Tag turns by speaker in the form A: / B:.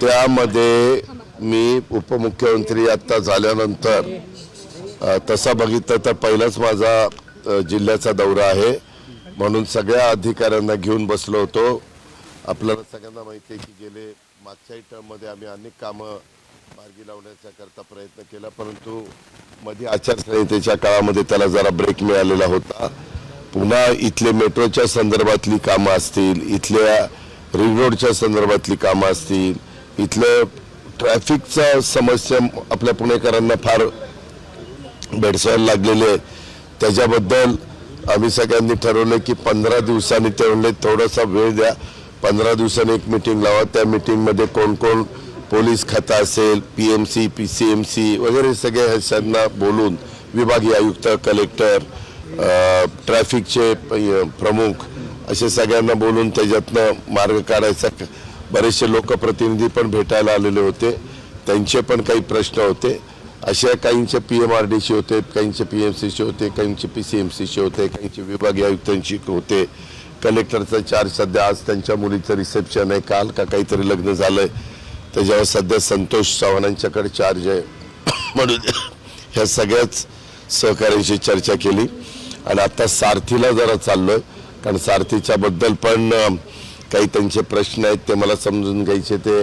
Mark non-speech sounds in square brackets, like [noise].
A: त्यामध्ये मी उपमुख्यमंत्री आत्ता झाल्यानंतर तसा बघितलं तर पहिलाच माझा जिल्ह्याचा दौरा आहे. म्हणून सगळ्या अधिकाऱ्यांना घेऊन बसलो होतो. आपल्याला सगळ्यांना माहिती आहे की गेले मागच्याही टर्ममध्ये आम्ही अनेक कामं मार्गी लावण्याचा करता प्रयत्न केला परंतु मध्ये आचारसंहितेच्या काळामध्ये त्याला जरा ब्रेक मिळालेला होता. पुन्हा इथले मेट्रोच्या संदर्भातली कामं असतील इथल्या रिंग रोडच्या संदर्भातली कामं असतील इथलं ट्रॅफिकचा समस्या आपल्या पुणेकरांना फार भेडसायला लागलेली आहे. त्याच्याबद्दल आम्ही सगळ्यांनी ठरवलं की पंधरा दिवसांनी ठरवले थोडासा वेळ द्या. पंधरा दिवसांनी एक मिटिंग लावा. त्या मिटिंगमध्ये कोण कोण पोलीस खातं असेल P M C P C M C वगैरे सगळे ह्याच्यांना बोलून विभागीय आयुक्त कलेक्टर ट्रॅफिकचे प्रमुख असे सगळ्यांना बोलून त्याच्यातनं मार्ग काढायचा. बरेचसे लोकप्रतिनिधी पण भेटायला आलेले होते. त्यांचे पण काही प्रश्न होते. अशा काहींचे पी एम आर डीचे होते काहींचे पी एम सीचे होते काहींचे पी सी एम सीचे होते काहींचे विभागीय आयुक्तांची होते. कलेक्टरचा चार्ज सध्या आज त्यांच्या मुलीचं रिसेप्शन आहे. काल का काहीतरी लग्न झालंय. त्याच्यावर सध्या संतोष चव्हाणांच्याकडे चार्ज आहे. [coughs] म्हणून ह्या सगळ्याच सहकाऱ्यांशी चर्चा केली. आणि आता सारथीला जरा चाललोय. कारण सारथीच्या बद्दल पण काही त्यांचे प्रश्न आहेत ते मला समजून घ्यायचे ते.